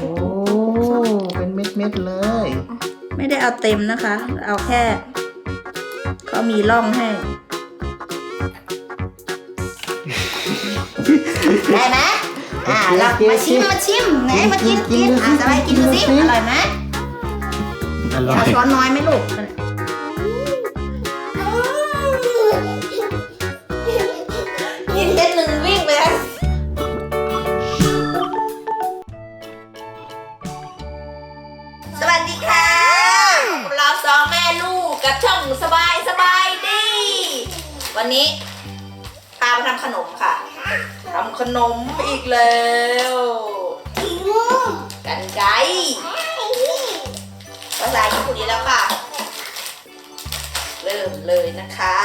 โอ้ เป็นเม็ดเม็ดๆเลย ไม่ได้เอาเต็มนะคะ เอาแค่เขามีร่องให้ ได้ไหมอ่าเรามาชิมมาชิมไหนมากินกินอะสบายกินดูสิอร่อยไหมอร่อเอายช้อนน้อยไหมลูก วันนี้พาไปทำขนมค่ะทำขนมอีกแล้วกันไกรภาษาญี่ปุ่นนี้แล้วค่ะ เริ่มเลยนะคะ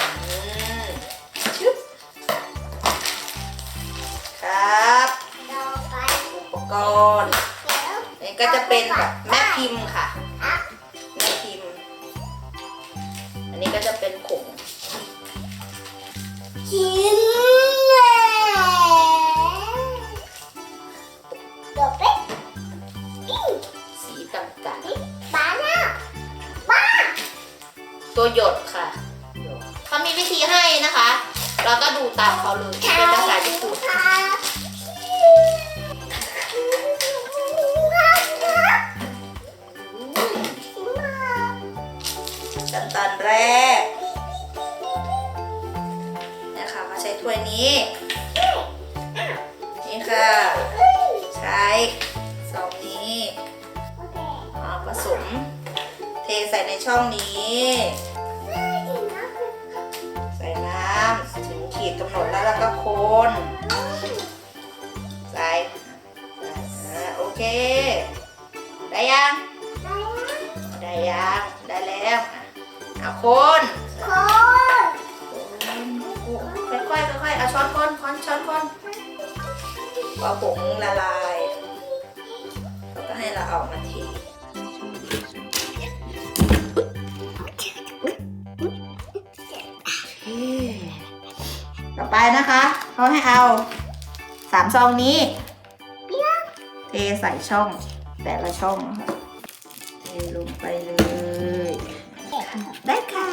อืมชึบครับอุปกรณ์นี่ก็จะเป็นแบบแม่พิมพ์ค่ะ ก็จะเป็นผงสีต่างๆตัวหยดค่ะหยดเขามีวิธีให้นะคะ เราก็ดูตามเขาเลยเป็นภาษาญี่ นใส่อ่โอเค ได้ยัง ได้ยังได้แล้วเอาคนค่อยๆค่อยๆเอาช้อนคนช้อนช้อนคนพอผงละลายเราก็ให้เราเอามาเทต่อไปนะคะ เขาให้เอาสามซองนี้เทใส่ช่องแต่ละช่องนะคะเทลงไปเลยได้ค่ะ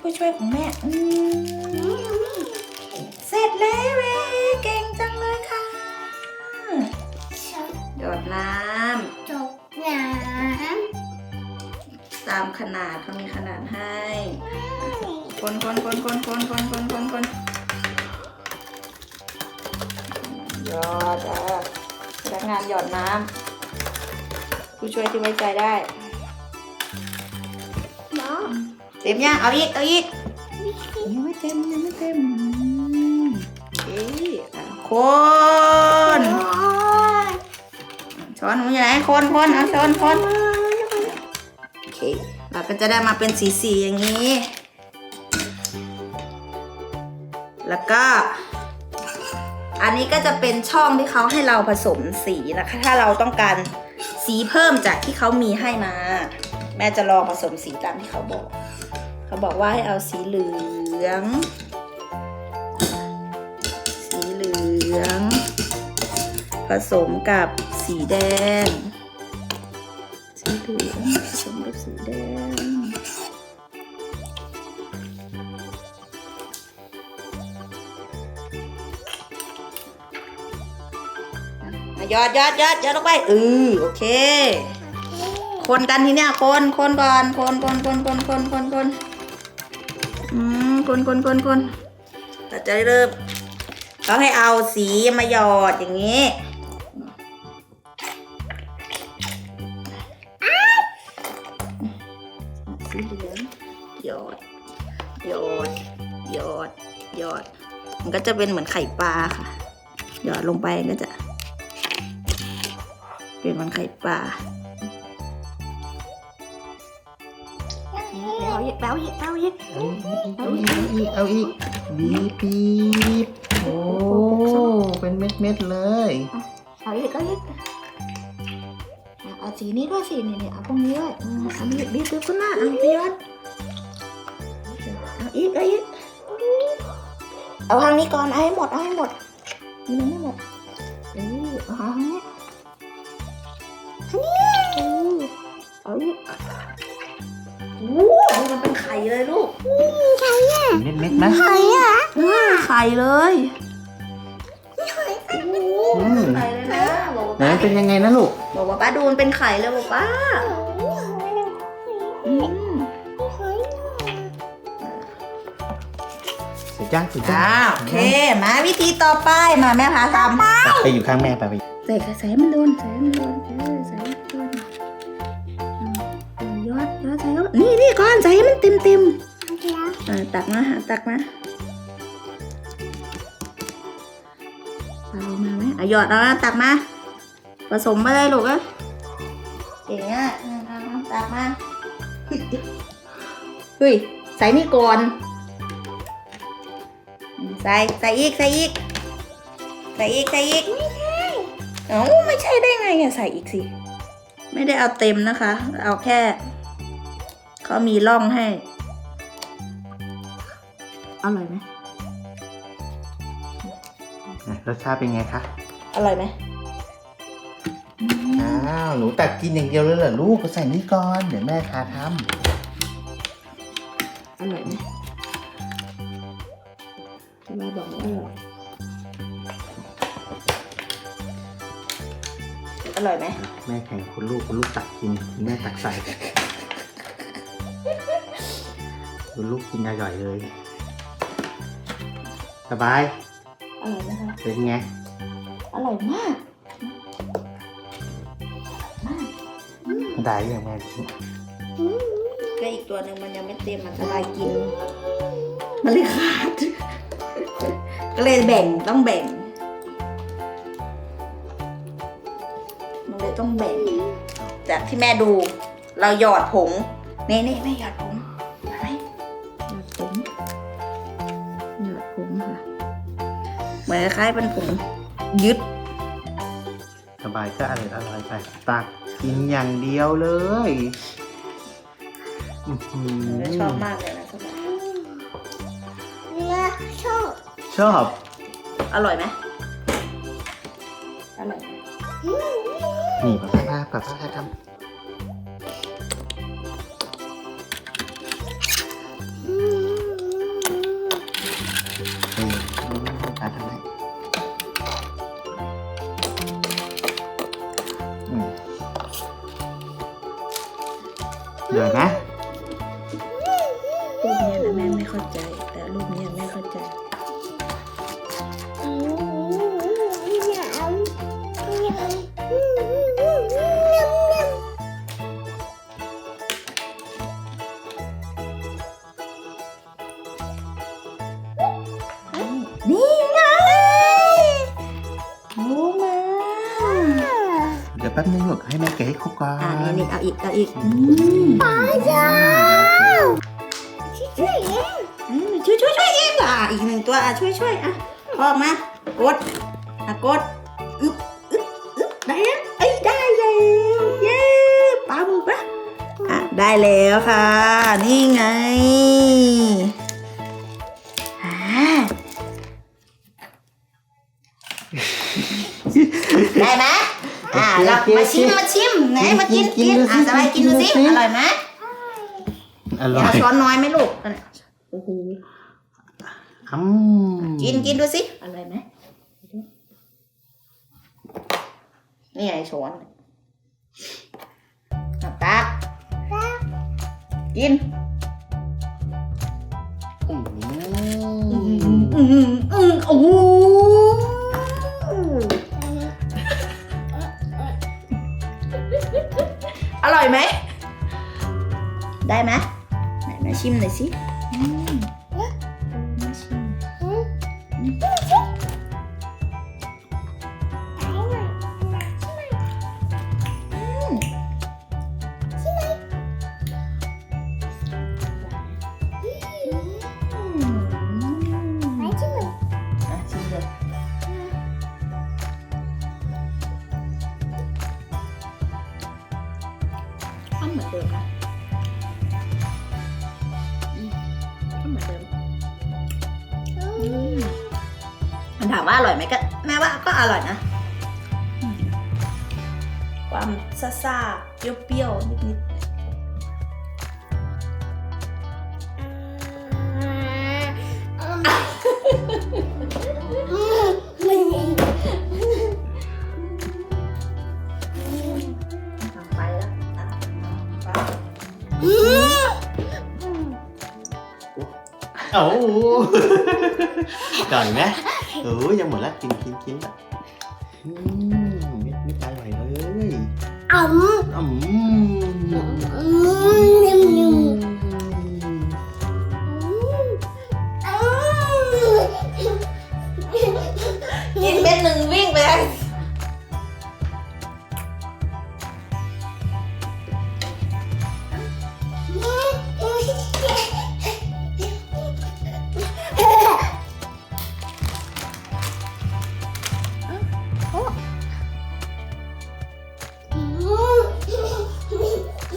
ผู้ช่วยของแม่อืมเสร็จแล้วเว้ยเก่งจังเลยค่ะ หยดน้ำตามขนาดเขามีขนาดให้ คนคนคนคนคนคนคนคนคนหยอดอะพนักงานหยอดน้ำผู้ช่วยที่ไว้ใจได้เต็มยังเอาอีกเอาอีกยังไม่เต็มยังไม่เต็มอืมเอ๊ะอะคนช้อนหนูอยู่ไหนคนคนเอาช้อนคนโอเคเราก็จะได้มาเป็นสีสีๆอย่างนี้ แล้วก็ อันนี้ก็จะเป็นช่องที่เขาให้เราผสมสีนะคะ ถ้าเราต้องการสีเพิ่มจากที่เขามีให้มา แม่จะลองผสมสีตามที่เขาบอก เขาบอกว่าให้เอาสีเหลือง สีเหลือง ผสมกับสีแดง สีเหลืองผสมกับสีแดง ยอดยอดยอดยอดลงไปเออโอเค คนกันทีเนี้ยคนคนก่อนคนคนคนคนคนคนคนอืมคนคนคนคนเราจะเริ่มเขาให้เอาสีมาหยอดอย่างนี้สีเหลืองหยอดหยอดหยอดหยอด มันก็จะเป็นเหมือนไข่ปลาค่ะ หยอดลงไปก็จะ เป็นเหมันไข่ปลาเอาอีกเอาอีกเอาอีกเอาอีกเอาอีกเอาอีกบีบบีบโอ้เป็นเม็ดเม็ดๆเลยเอาอีกเอาอีกเอาสีนี้ด้วยสีนี่เนี่ยเอาพวกนี้ด้วยอืมเอาบีบบีบบีบขึ้นมาเอาไปยอดเอาอีกเอาอีกเอาทางนี้ก่อนเอาให้หมดเอาให้หมดนี่มันไม่หมดเออเอาเนี้ยเเอาอีกโอ้โหมันเป็นไข่เลยลูกเม็ดเม็ดๆไหมไข่อะไข่เลยอืมไข่เลยนะบอกไหนว่าเป็นยังไงนะลูกบอกว่าป้าดูมันเป็นไข่เลยบอกป้าอืมเสร็จย่างเสร็จย่าอ่างโอเคมาวิธีต่อไปมาแม่พาทำไปอยู่ข้างแม่ไปไปใส่ใส่ให้มันโดนใส่ให้มันโดนเออใส่ นี่นี่ก่อนใส่ให้มันเต็มเต็มๆอ่าตักมาหาตักมาใส่มาไหมอะหยอดเอานะตักมา ผสมไปเลยลูกเอ้ยเก่งอะอืมเอาเอาตักมาเฮ้ยเฮ้ยใส่นี่ก่อนอืมใส่ใส่อีกใส่อีกใส่อีกใส่อีกเอ้าไม่ใช่ได้ไงอะใส่อีกสิ ไม่ได้เอาเต็มนะคะ เอาแค่ เขามีร่องให้ อร่อยไหมรสชาติเป็นไงคะ อร่อยไหมอ้าว หนูตักกินอย่างเดียวเลยเหรอลูกก็ใส่นี่ก่อน เดี๋ยวแม่พาทอร่อยไหมทำไมบอกว่าอร่อย อร่อยไหมำแม่แข่งคุณลูกคุณลูกตักกิน แม่ตักใส่ คุณลูกกินอร่อยเลย สบาย อร่อยไหมคะ เป็นไง อร่อยมากได้ยังแม่กินก็อีกตัวหนึ่งมันยังไม่เต็มมันสบายกิน มันเลยขาด ก็เลยแบ่งต้องแบ่ง มันเลยต้องแบ่ง จากที่แม่ดู เราหยอดผง นี่นี่แม่หยอด เหมือนคล้ายๆเป็นผงยึด สบายก็อร่อยอร่อยไปตักกินอย่างเดียวเลยอื้อหือชอบมากเลยนะสบายชอบ อร่อยไหมอร่อยไหมนี่ป้าป้าป้าป้าทำ เดี๋ นี่นี่เอาอีกเอาอีกอืมอืมช่วยช่วยช่วยเองอะอีกหนึ่งตัวอะช่วยช่วยอะออกมากดอะกดอึ๊บอึ๊บอึ๊บได้ยังเอ้ยได้แล้วเย้ปลาหมึกปะอะได้แล้วค่ะ นี่ไงอ่าได้ไหม อ่าเรามาชิมมาชิมไหนมากินกินอะสบายกินดูสิอร่อยไหมอร่อเอายช้อนน้อยไหมลูกอันนี้โอ้โหอืมกินกินดูสิอร่อยไหมนี่ไงช้อนเอาตักกินอืมอืมอืมโอ้โหอ ร่อยไหม ได้ไหมไหนมาชิมหน่อยสิ มก็เหมือนเดิมอืมมันทถามว่าอร่อยไหมก็ แม่ว่าก็อร่อยนะอืมความซ่าๆเปรี้ยวๆนิด โอ้ก่อนไหมโอ้ยยังหมดแล้ว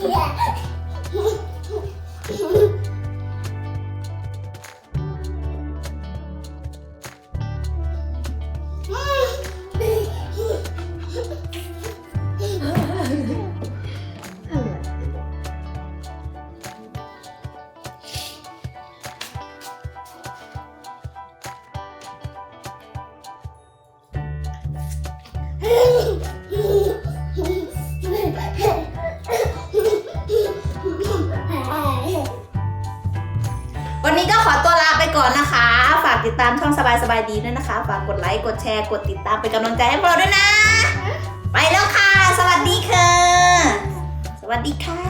Yeah. สบายสบายดีด้วยนะคะ ฝากกดไลค์ กดแชร์ กดติดตามเป็นกำลังใจให้พวกเราด้วยนะ ไปแล้วค่ะ สวัสดีค่ะ สวัสดีค่ะ